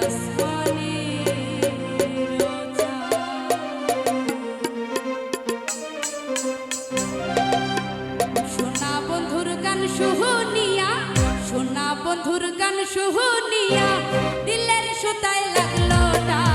ওই সোনা বন্ধুর গান শুনিয়া দিলের সুতায় লাগল